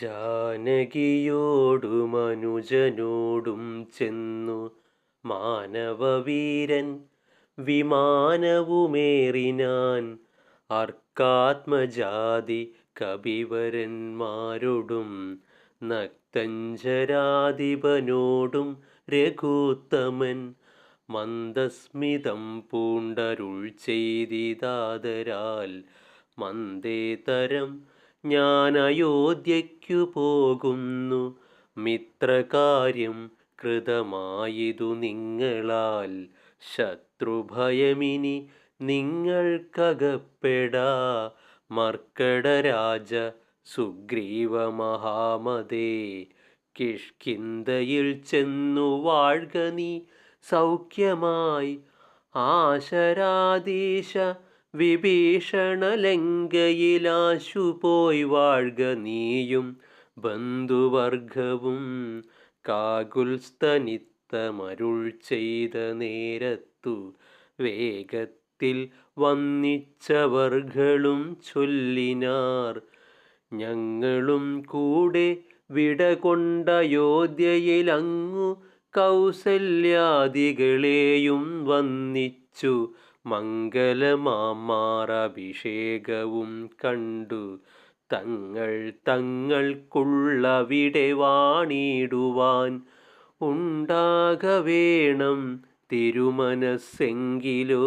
ജാനകിയോടും മനുജനോടും ചെന്നു. മാനവവീരൻ വിമാനവുമേറിനാൻ അർക്കാത്മജാതി കവിവരന്മാരോടും നക്തഞ്ചരാധിപനോടും രഘുത്തമൻ മന്ദസ്മിതം പൂണ്ടരുൾ ചെയ്തിതാതരാൽ മന്ദേതരം ഞാൻ അയോധ്യയ്ക്കു പോകുന്നു. മിത്രകാര്യം കൃതമായതു നിങ്ങളാൽ. ശത്രുഭയമിനി നിങ്ങൾക്കകപ്പെടാ. മർക്കടരാജ സുഗ്രീവ മഹാമതേ കിഷ്കിന്തയിൽ ചെന്നു വാഴ്ക സൗഖ്യമായി. ആശരാധീശ വിഭീഷണലങ്കയിലാശു പോയി വാഴ്ക നീയും ബന്ധുവർഗവും കാകുൽസ്തനിത്തമരുൾ ചെയ്ത നേരത്തു വേഗത്തിൽ വന്നിച്ചവർകളും ചൊല്ലിനാർ. ഞങ്ങളും കൂടെ വിട കൊണ്ട കൊണ്ടയോധ്യയിലങ്ങു കൗസല്യാദികളെയും വന്നിച്ചു. മംഗലമാമാറഭിഷേകവും കണ്ടു. തങ്ങൾ തങ്ങൾക്കുള്ളവിടെ വാണിടുവാൻ ഉണ്ടാകവേണം തിരുമനസ്സെങ്കിലോ.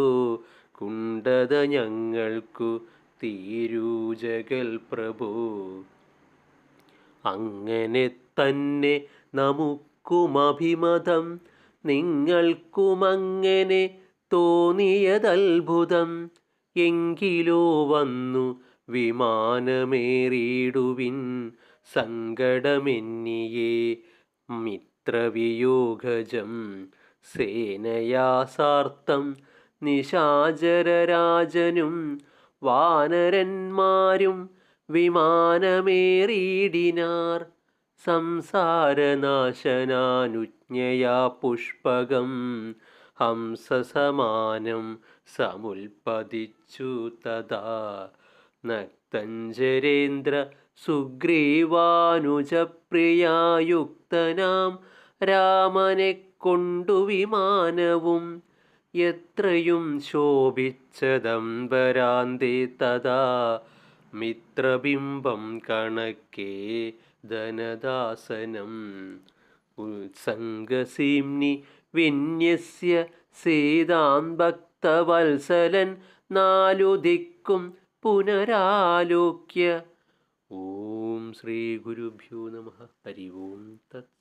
കുണ്ടത ഞങ്ങൾക്കു തീരൂജകൽ പ്രഭു അങ്ങനെ തന്നെ നമുക്കുമഭിമതം നിങ്ങൾക്കുമങ്ങനെ തോന്നിയതത്ഭുതം എങ്കിലോ വന്നു വിമാനമേറിയിടുവിൻ സങ്കടമെന്നിയേ മിത്രവിയോഗജം സേനയാസാർത്ഥം നിശാചരരാജനും വാനരന്മാരും വിമാനമേറിയിടിനാർ സംസാരനാശനാനുജ്ഞയാ പുഷ്പകം ഹംസസമാനം സമുൽപതിച്ചു തഥാ. നക്തഞ്ചരേന്ദ്ര സുഗ്രീവാനുജപ്രിയായുക്തനാം രാമനെ കൊണ്ടു വിമാനവും എത്രയും ശോഭിച്ചതം വരാന്തി തഥാ. മിത്രബിംബം കണക്കേ ധനദാസനം ഉത്സംഗസീംനി വിന്യസ്യ സീതാൻ ഭക്തവത്സലൻ നാലു ദിക്കും പുനരാലോക്യ. ഓം ശ്രീ ഗുരുഭ്യോ നമ. ഹരി ഓം തത്